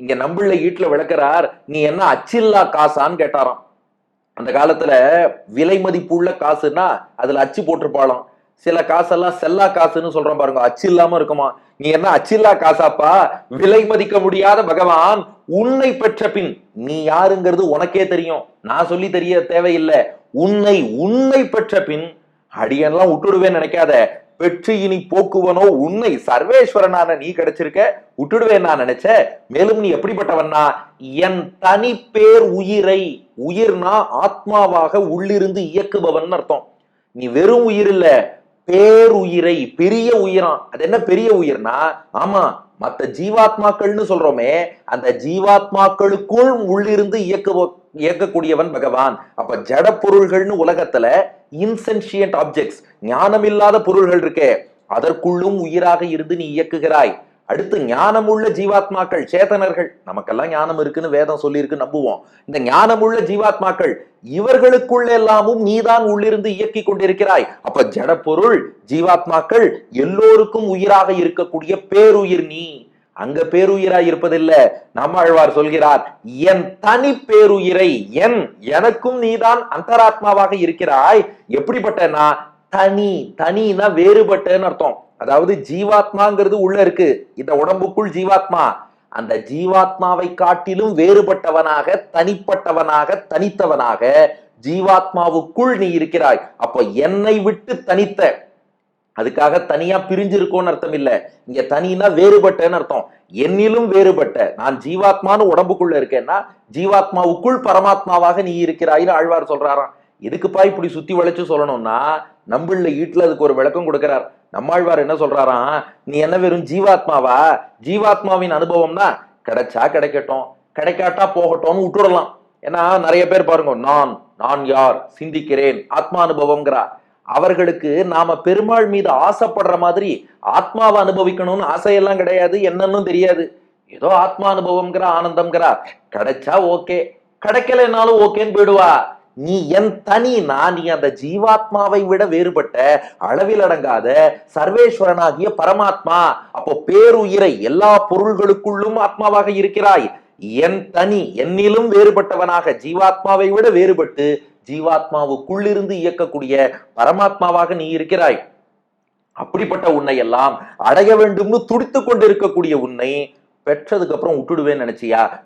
இங்க நம்பிள்ள ஈட்டில் விளக்குறார் நீ என்ன அச்சில்லா காசான்னு கேட்டாராம். அந்த காலத்துல விலை மதிப்புள்ள காசுன்னா அதுல அச்சு போட்டிருப்பாளாம். சில காசெல்லாம் செல்லா காசுன்னு சொல்றோம் பாருங்க அச்சு இல்லாம இருக்குமா? நீ என்ன அச்சில்லா காசாப்பா? விலை மதிக்க முடியாத பகவான் உன்னை பெற்ற பின் நீ யாருங்கிறது உனக்கே தெரியும். நான் சொல்லி தெரிய தேவையில்லை. உன்னை உன்னை பெற்ற பின் அடியெல்லாம் விட்டுடுவேன்னு நினைக்காத. வெற்றியினி இனி போக்குவனோ? உன்னை சர்வேஸ்வரனான நீ கிடைச்சிருக்க. விட்டுடுவேன் நான் நினைச்ச. மேலும் நீ எப்படிப்பட்டவன்னா? என் தனி பேர் உயிரை. உயிர்னா ஆத்மாவாக உள்ளிருந்து இயக்குபவன் அர்த்தம். நீ வெறும் உயிர் இல்ல. பேருயிரை பெரிய உயிராம் அது என்ன பெரிய உயிர்னா ஆமா மத்த ஜீவாத்மாக்கள்னு சொல்றோமே அந்த ஜீவாத்மாக்களுக்குள் உள்ளிருந்து இயக்க இயக்கக்கூடியவன் பகவான். அப்ப ஜட பொருள்கள்னு உலகத்துல இன்சென்சியன்ட் ஆப்ஜெக்ட்ஸ் ஞானமில்லாத பொருள்கள் இருக்கே அதற்குள்ளும் உயிராக இருந்து நீ இயக்குகிறாய். அடுத்து ஞானமுள்ள ஜீவாத்மாக்கள் சேதனர்கள். நமக்கெல்லாம் ஞானம் இருக்குன்னு வேதம் சொல்லியிருக்கு நம்புவோம். இந்த ஞானமுள்ள ஜீவாத்மாக்கள் இவர்களுக்குள்ள எல்லாமும் நீதான் உள்ளிருந்து இயக்கி கொண்டிருக்கிறாய். அப்ப ஜடப்பொருள் பொருள் ஜீவாத்மாக்கள் எல்லோருக்கும் உயிராக இருக்கக்கூடிய பேருயிர் நீ. அங்க பேருயிராய் இருப்பதில்ல. நம்மாழ்வார் சொல்கிறார் என் தனி பேருயிரை என் எனக்கும் நீதான் அந்தராத்மாவாக இருக்கிறாய். எப்படிப்பட்ட நான் தனி தனினா வேறுபட்டன்னு அர்த்தம். அதாவது ஜீவாத்மாங்கிறது உள்ள இருக்கு. இந்த உடம்புக்குள் ஜீவாத்மா. அந்த ஜீவாத்மாவை காட்டிலும் வேறுபட்டவனாக தனிப்பட்டவனாக தனித்தவனாக ஜீவாத்மாவுக்குள் நீ இருக்கிறாய். அப்போ என்னை விட்டு தனித்த அதுக்காக தனியா பிரிஞ்சிருக்கோன்னு அர்த்தம் இல்ல. இங்க தனினா வேறுபட்டன்னு அர்த்தம். என்னிலும் வேறுபட்ட நான் ஜீவாத்மான்னு உடம்புக்குள்ள இருக்கேன்னா ஜீவாத்மாவுக்குள் பரமாத்மாவாக நீ இருக்கிறாயின்னு ஆழ்வார் சொல்றாராம். எதுக்குப்பா இப்படி சுத்தி வளைச்சு சொல்லணும்னா நம்மள ஈட்டுல அதுக்கு ஒரு விளக்கம் கொடுக்கிறார். நம்மாழ்வார் என்ன சொல்றாராம்? நீ என்ன வெறும் ஜீவாத்மாவா? ஜீவாத்மாவின் அனுபவம்னா கிடைச்சா கிடைக்கட்டும் கிடைக்காட்டா போகட்டும்னு விட்டுடலாம். ஏன்னா நிறைய பேர் பாருங்க நான் நான் யார் சிந்திக்கிறேன் ஆத்மா அனுபவம்ங்கிறா. அவர்களுக்கு நாம பெருமாள் மீது ஆசைப்படுற மாதிரி ஆத்மாவை அனுபவிக்கணும்னு ஆசையெல்லாம் கிடையாது என்னன்னு தெரியாது. ஏதோ ஆத்மா அனுபவம்ங்கிற ஆனந்தம்ங்கிறா. கிடைச்சா ஓகே. கிடைக்கலனாலும் ஓகேன்னு போயிடுவா. நீ என் தனி நான் நீ அந்த ஜீவாத்மாவை விட வேறுபட்ட அளவில் அடங்காத சர்வேஸ்வரனாகிய பரமாத்மா. அப்போ பேருயிரை எல்லா பொருள்களுக்குள்ளும் ஆத்மாவாக இருக்கிறாய். என் தனி என்னிலும் வேறுபட்டவனாக ஜீவாத்மாவை விட வேறுபட்டு ஜீவாத்மாவுக்குள்ளிருந்து இயக்கக்கூடிய பரமாத்மாவாக நீ இருக்கிறாய். அப்படிப்பட்ட உன்னை எல்லாம் அடைய வேண்டும்னு துடித்து கொண்டிருக்கக்கூடிய உன்னை பெற்றதுக்கு அப்புறம் விட்டுடுவேன்னு நினைச்சியா?